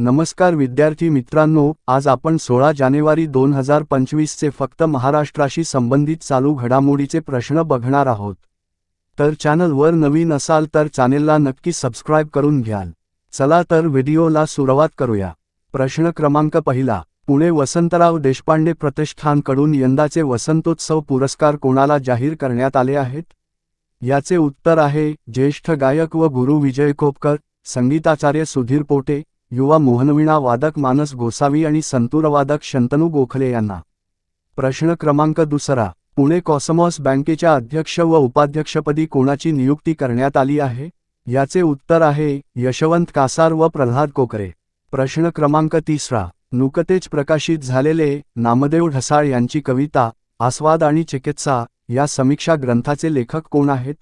नमस्कार विद्यार्थी मित्रांनो आज आपण सोळा जानेवारी दोन हजार पंचवीसचे फक्त महाराष्ट्राशी संबंधित चालू घडामोडीचे प्रश्न बघणार आहोत. तर चॅनलवर नवीन असाल तर चॅनेलला नक्की सबस्क्राईब करून घ्याल. चला तर व्हिडिओला सुरुवात करूया. प्रश्न क्रमांक पहिला पुणे वसंतराव देशपांडे प्रतिष्ठानकडून यंदाचे वसंतोत्सव पुरस्कार कोणाला जाहीर करण्यात आले आहेत? याचे उत्तर आहे ज्येष्ठ गायक व गुरु विजय खोपकर संगीताचार्य सुधीर पोटे युवा मोहनवीणा वादक मानस गोसावी आणि संतूरवादक शंतनू गोखले यांना. प्रश्न क्रमांक दुसरा. पुणे कॉसमॉस बँकेच्या अध्यक्ष व उपाध्यक्षपदी कोणाची नियुक्ती करण्यात आली आहे? याचे उत्तर आहे यशवंत कासार व प्रल्हाद कोकरे. प्रश्न क्रमांक तिसरा. नुकतेच प्रकाशित झालेले नामदेव ढसाळ यांची कविता आस्वाद आणि चिकित्सा या समीक्षा ग्रंथाचे लेखक कोण आहेत?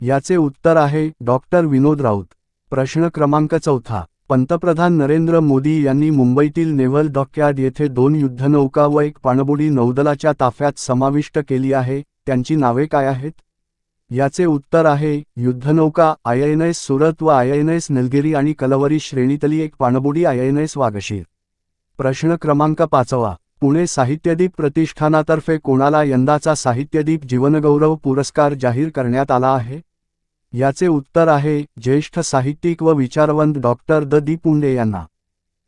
याचे उत्तर आहे डॉक्टर विनोद राऊत. प्रश्न क्रमांक चौथा. पंतप्रधान नरेंद्र मोदी यांनी मुंबईतील नेव्हल डॉकयार्ड येथे दोन युद्धनौका व एक पाणबुडी नौदलाच्या ताफ्यात समाविष्ट केली आहे. त्यांची नावे काय आहेत? याचे उत्तर आहे युद्धनौका आयएनएस सुरत व आयएनएस निलगिरी आणि कलवरी श्रेणीतली एक पाणबुडी आयएनएस वागशीर. प्रश्न क्रमांक पाचवा. पुणे साहित्यदीप प्रतिष्ठानातर्फे कोणाला यंदाचा साहित्यदीप जीवनगौरव पुरस्कार जाहीर करण्यात आला आहे? याचे उत्तर आहे ज्येष्ठ साहित्यिक व विचारवंत डॉक्टर द. दी. पुंडे यांना.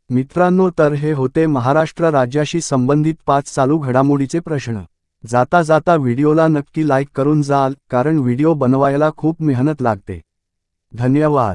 मित्रांनो तर हे होते महाराष्ट्र राज्याशी संबंधित पाच चालू घडामोडीचे प्रश्न. जाता जाता व्हिडिओला नक्की लाईक करून जाल कारण व्हिडिओ बनवायला खूप मेहनत लागते. धन्यवाद.